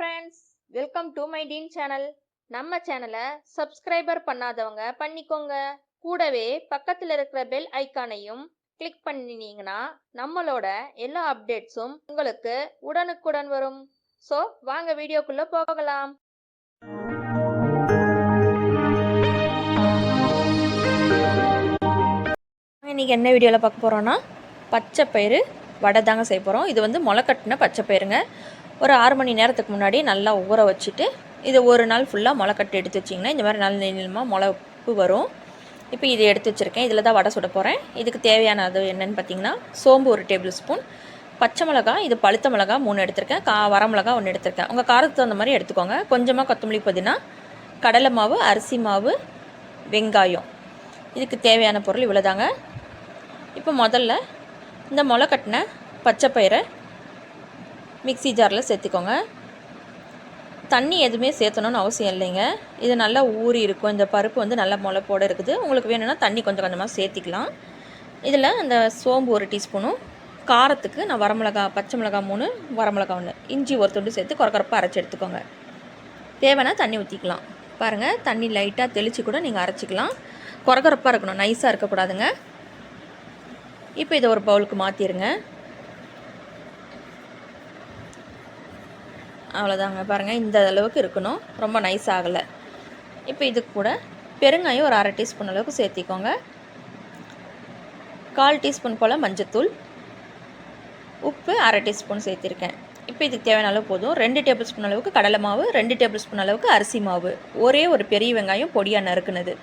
Friends welcome to my teen channel நம்ம சேனலை subscriber பண்ணாதவங்க பண்ணிக்கோங்க. கூடவே பக்கத்தில் இருக்கிற பெல் ஐக்கானையும் கிளிக் பண்ணினீங்கன்னா நம்மளோட எல்லா அப்டேட்ஸும் உங்களுக்கு உடனுக்குடன் வரும். ஸோ வாங்க வீடியோக்குள்ளே போகலாம். இன்றைக்கி என்ன வீடியோவில் பார்க்க போகிறோன்னா பச்சை பயிறு வடை தாங்க செய்ய போகிறோம் இது வந்து முளைக்கட்டின பச்சை பயிருங்க. ஒரு ஆறு மணி நேரத்துக்கு முன்னாடி நல்லா ஊற வச்சுட்டு இது ஒரு நாள் ஃபுல்லாக முளைக்கட்டு எடுத்து வச்சிங்கன்னா இந்த மாதிரி நல்ல நீளமாக முளைப்பு வரும். இப்போ இதை எடுத்து வச்சுருக்கேன். இதில் தான் வடை சுட போகிறேன் இதுக்கு தேவையானது என்னென்னு பார்த்தீங்கன்னா சோம்பு ஒரு டேபிள் ஸ்பூன் பச்சை மிளகா இது பழுத்த மிளகா மூணு எடுத்திருக்கேன். கா வரமிளகா ஒன்று எடுத்திருக்கேன். உங்கள் காரத்துக்கு தகுந்த மாதிரி எடுத்துக்கோங்க. கொஞ்சமாக கொத்தமல்லி புதினா கடலை மாவு அரிசி மாவு வெங்காயம். இதுக்கு தேவையான பொருள் இவ்வளோதாங்க இப்போ முதல்ல இந்த முளை கட்டின பச்சை பயிரை மிக்ஸி ஜாரில் சேர்த்துக்கோங்க. தண்ணி எதுவுமே சேர்த்தணும்னு அவசியம் இல்லைங்க. இது நல்லா ஊறி இருக்கும். இந்த பருப்பு வந்து நல்லா முளைப்போட இருக்குது. உங்களுக்கு வேணும்னா தண்ணி கொஞ்சம் கொஞ்சமாக சேர்த்திக்கலாம். இதில் அந்த சோம்பு ஒரு டீஸ்பூனும் காரத்துக்கு நான் வரமிளகா பச்சை மிளகா மூணு வரமிளகா ஒன்று. இஞ்சி ஒரு துண்டு சேர்த்து குறக்குறப்பாக அரைச்சி எடுத்துக்கோங்க. தேவைன்னா தண்ணி ஊற்றிக்கலாம் பாருங்கள் தண்ணி லைட்டாக தெளித்து கூட நீங்கள் அரைச்சிக்கலாம். குறக்குறப்பாக இருக்கணும். நைஸாக இருக்கக்கூடாதுங்க. இப்போ இதை ஒரு பவுலுக்கு மாற்றிடுங்க அவ்வளோதாங்க பாருங்கள் இந்த அளவுக்கு இருக்கணும். ரொம்ப நைஸ் ஆகலை. இப்போ இது கூட பெருங்காயம் ஒரு அரை டீஸ்பூன் அளவுக்கு சேர்த்திக்கோங்க. கால் டீஸ்பூன் போல் மஞ்சத்தூள். உப்பு அரை டீஸ்பூன் சேர்த்திருக்கேன். இப்போ இதுக்கு தேவையான அளவு போதும். ரெண்டு டேபிள் ஸ்பூன் அளவுக்கு கடலை மாவு ரெண்டு டேபிள் ஸ்பூன் அளவுக்கு அரிசி மாவு. ஒரே ஒரு பெரிய வெங்காயம் பொடியாக நறுக்குனது.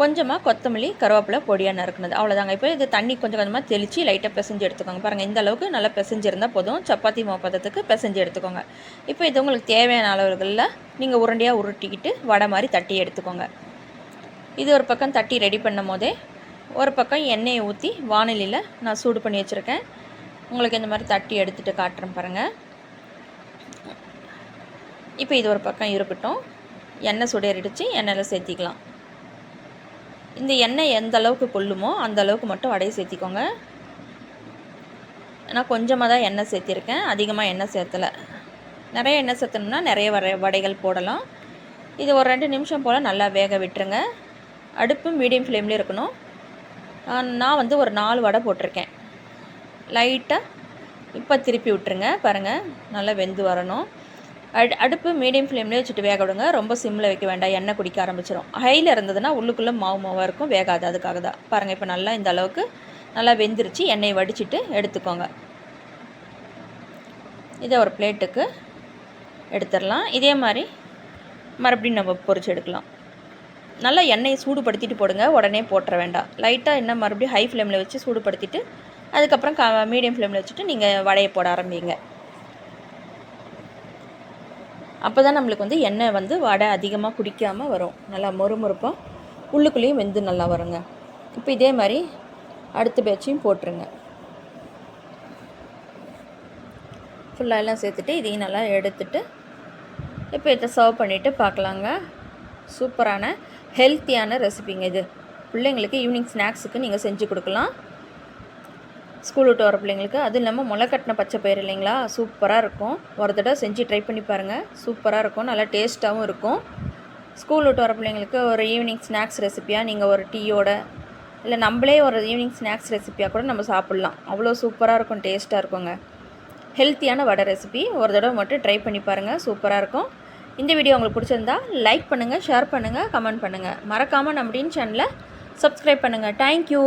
கொஞ்சமாக கொத்தமல்லி கருவேப்பிலை பொடியாக நறுக்குனது. அவ்வளோதாங்க இப்போ இது தண்ணி கொஞ்சம் கொஞ்சமாக தெளித்து லைட்டாக பிசைஞ்சு எடுத்துக்கோங்க. பாருங்கள் இந்த அளவுக்கு நல்லா பிசைஞ்சிருந்தால் போதும். சப்பாத்தி மாப்பதத்துக்கு பிசைஞ்சு எடுத்துக்கோங்க. இப்போ இது உங்களுக்கு தேவையான அளவுகளில் நீங்கள் உருண்டையாக உருட்டிக்கிட்டு வடை மாதிரி தட்டி எடுத்துக்கோங்க. இது ஒரு பக்கம் தட்டி ரெடி பண்ணும் போதே ஒரு பக்கம் எண்ணெயை ஊற்றி வானிலையில் நான் சூடு பண்ணி வச்சுருக்கேன். உங்களுக்கு இந்த மாதிரி தட்டி எடுத்துகிட்டு காட்டுறேன் பாருங்கள் இப்போ இது ஒரு பக்கம் இருக்கட்டும். எண்ணெய் சுடேறிடுச்சு எண்ணெயில் சேர்த்திக்கலாம். இந்த எண்ணெய் எந்த அளவுக்கு கொள்ளுமோ அந்த அளவுக்கு மட்டும் வடையை சேர்த்திக்கோங்க. நான் கொஞ்சமாக தான் எண்ணெய் சேர்த்திருக்கேன். அதிகமாக எண்ணெய் சேர்த்தலை. நிறைய எண்ணெய் சேர்த்தணும்னா நிறைய வர வடைகள் போடலாம். இது ஒரு ரெண்டு நிமிஷம் போல் நல்லா வேக விட்டுருங்க. அடுப்பு மீடியம் ஃப்ளேம்லேயே இருக்கணும். நான் வந்து ஒரு நாலு வடை போட்டிருக்கேன். லைட்டாக இப்போ திருப்பி விட்டுருங்க. பாருங்கள் நல்லா வெந்து வரணும். அடுப்பு மீடியம் ஃப்ளேம்லேயே வச்சுட்டு வேக விடுங்க. ரொம்ப சிம்மில் வைக்க வேண்டாம். எண்ணெய் குடிக்க ஆரம்பிச்சிடும் ஹையில் இருந்ததுன்னா உள்ளுக்குள்ளே மாவு மாவாக இருக்கும். வேகாது. அதுக்காக தான். பாருங்கள் இப்போ நல்லா இந்த அளவுக்கு நல்லா வெந்துருச்சு. எண்ணெயை வடிச்சிட்டு எடுத்துக்கோங்க. இதை ஒரு பிளேட்டுக்கு எடுத்துடலாம். இதே மாதிரி மறுபடியும் நம்ம பொறிச்சு எடுக்கலாம். நல்லா எண்ணெயை சூடுபடுத்திட்டு போடுங்க. உடனே போட்டுற வேண்டாம். லைட்டாக என்ன மறுபடியும் ஹை ஃப்ளேமில் வச்சு சூடுபடுத்திட்டு அதுக்கப்புறம் க மீடியம் ஃப்ளேமில் வச்சுட்டு நீங்கள் வடையை போட ஆரம்பிங்க. அப்போ தான் நம்மளுக்கு வந்து எண்ணெய் வந்து வடை அதிகமாக குடிக்காமல் வரும். நல்லா மொறுமொறுப்பாக உள்ளுக்குள்ளேயும் வெந்து நல்லா வருங்க. இப்போ இதே மாதிரி அடுத்த பேட்சையும் போட்டுருங்க. ஃபுல்லாக எல்லாம் சேர்த்துட்டு இதையும் நல்லா எடுத்துட்டு இப்போ இதை சர்வ் பண்ணிவிட்டு பார்க்கலாங்க. சூப்பரான ஹெல்த்தியான ரெசிபிங்க இது. பிள்ளைங்களுக்கு ஈவினிங் ஸ்நாக்ஸுக்கு நீங்கள் செஞ்சு கொடுக்கலாம். ஸ்கூல் விட்டு வர பிள்ளைங்களுக்கு. அதுவும் இல்லாமல் முளை கட்டின பச்சை பயிர் இல்லைங்களா? சூப்பராக இருக்கும். ஒரு தடவை செஞ்சு ட்ரை பண்ணி பாருங்கள் சூப்பராக இருக்கும். நல்லா டேஸ்ட்டாகவும் இருக்கும். ஸ்கூல் விட்டு வர பிள்ளைங்களுக்கு ஒரு ஈவினிங் ஸ்நாக்ஸ் ரெசிப்பியாக நீங்கள் ஒரு டீயோட இல்லை நம்மளே ஒரு ஈவினிங் ஸ்நாக்ஸ் ரெசிப்பியாக கூட நம்ம சாப்பிட்லாம். அவ்வளோ சூப்பராக இருக்கும். டேஸ்ட்டாக இருக்குங்க. ஹெல்த்தியான வடை ரெசிபி ஒரு தடவை மட்டும் ட்ரை பண்ணி பாருங்கள் சூப்பராக இருக்கும். இந்த வீடியோ உங்களுக்கு பிடிச்சிருந்தா லைக் பண்ணுங்கள் ஷேர் பண்ணுங்கள் கமெண்ட் பண்ணுங்கள் மறக்காமல் நம்ம டீன் சேனலை சப்ஸ்கிரைப் பண்ணுங்கள் தேங்க்யூ